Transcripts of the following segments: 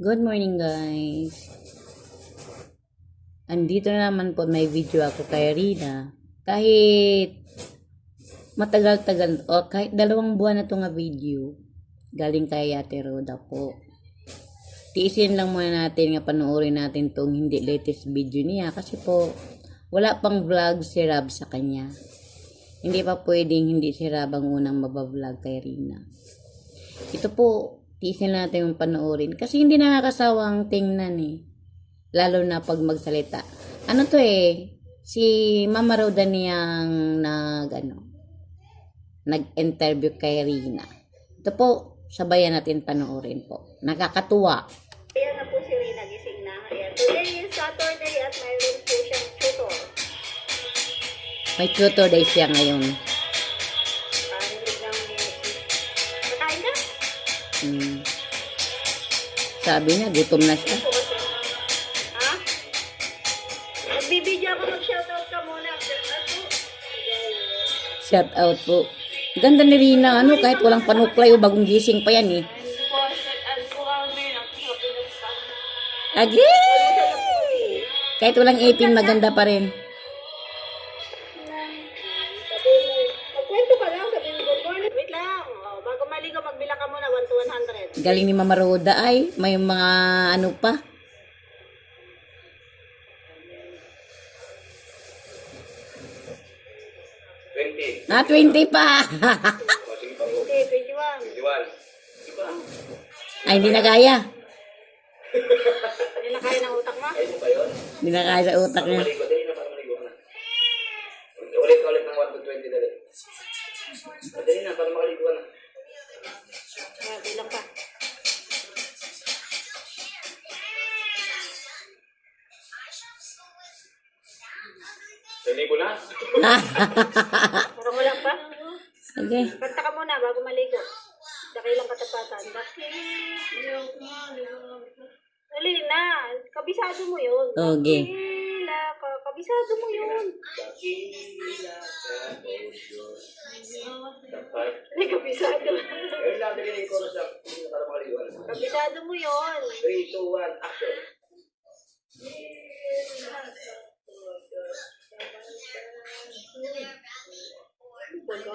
Good morning guys. Andito na naman po may video ako kay Rina. Kahit matagal-tagal o kahit dalawang buwan na to nga video galing kay Ate Roda po. Tiisin lang muna natin nga panoorin natin tong hindi latest video niya kasi po wala pang vlog si Rab sa kanya. Hindi pa pwedeng hindi si Rab ang unang mabablog kay Rina. Ito po, tiisin natin yung panoorin. Kasi hindi nakakasawang tingnan eh. Lalo na pag magsalita. Ano to eh, si Mama Roda niyang nag, ano, nag-interview kay Rina. Ito po, sabayan natin panoorin po. Nakakatuwa. Ayan na po si Rina gising na. Ayan. Today is Saturday at mayroon po siyang tutor. May tutor day siya ngayon. Hmm. Sabi niya, gutom na siya. Ha? Magbibideo ako mag-shoutout ka muna. Ano? Shout out po. Ganda ni Rina, ano, kahit walang panuklay o bagong gising pa yan eh. Agi! Kahit walang ipin, maganda pa rin. Magkwento ka lang. Sabi mo, good morning. Wait lang. Oh, bago maligo, magbilang ka muna. 1 to 100. Galing ni Mama Roda ay, may mga ano pa. Twenty. Ah, 20 pa. O, sige pa. Okay, 21. Twenty-one. Sige pa. ay, hindi na kaya. Hindi na kaya ng utak mo? Hindi na kaya sa utak niya. Ulit ka ulit ng 1 to 20 dali. Dali na para makaligo ka na. Bilang pa. Na. Parang wala pa. Sige. Kanta ka muna bago maligo. Dakilang katapatan. Dakilang Dali na. Kabisado mo yun. Okay. Dakila ka. Kabisado mo yun. Dakila ka. Hindi, kabisado. Na. kabisado mo yun. 3, 2, 1, action. Nice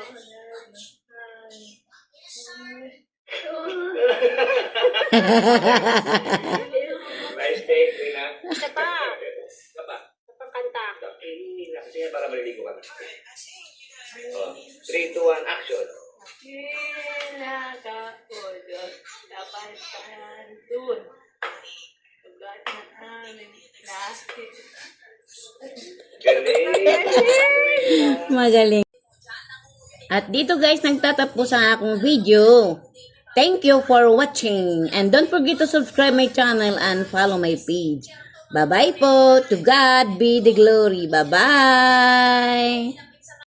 take, Rina. Isa pa. Isa pa. Isa pang kanta. Dakila. Kasi yan para maliligo ka na. O, 3, 2, 1, action. Diyos. Dapat ka nandun. Tugat na. Galing. Magaling. At dito guys, nagtatapos ang akong video. Thank you for watching. And don't forget to subscribe my channel and follow my page. Bye-bye po. To God be the glory. Bye-bye.